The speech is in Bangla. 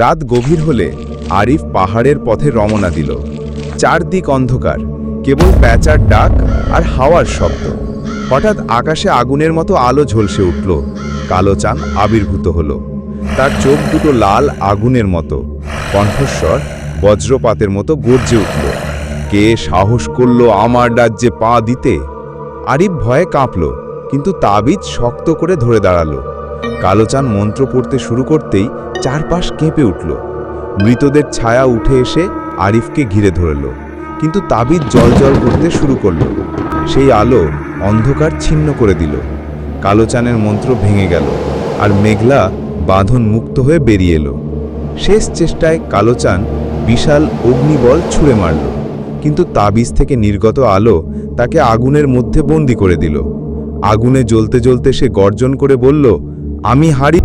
রাত গভীর হলে আরিফ পাহাড়ের পথে রমনা দিল। চারদিক অন্ধকার, কেবল প্যাঁচার ডাক আর হাওয়ার শব্দ। হঠাৎ আকাশে আগুনের মতো আলো ঝলসে উঠল। কালো চাঁদ আবির্ভূত হলো। তার চোখ দুটো লাল আগুনের মতো। কণ্ঠস্বর বজ্রপাতের মতো গর্জে উঠল। কে সাহস করল আমার রাজ্যে পা দিতে? আরিফ ভয়ে কাঁপল, কিন্তু তাবিজ শক্ত করে ধরে দাঁড়াল। কালোচান মন্ত্র পড়তে শুরু করতেই চারপাশ কেঁপে উঠল। মৃতদের ছায়া উঠে এসে আরিফকে ঘিরে ধরল, কিন্তু তাবিজ জল করতে শুরু করল। সেই আলো অন্ধকার ছিন্ন করে দিল। কালোচানের মন্ত্র ভেঙে গেল আর মেঘলা বাঁধন মুক্ত হয়ে বেরিয়ে এলো। শেষ চেষ্টায় কালোচান বিশাল অগ্নিবল ছুঁড়ে মারল, কিন্তু তাবিজ থেকে নির্গত আলো তাকে আগুনের মধ্যে বন্দি করে দিল। আগুনে জ্বলতে জ্বলতে সে গর্জন করে বলল আমি হারি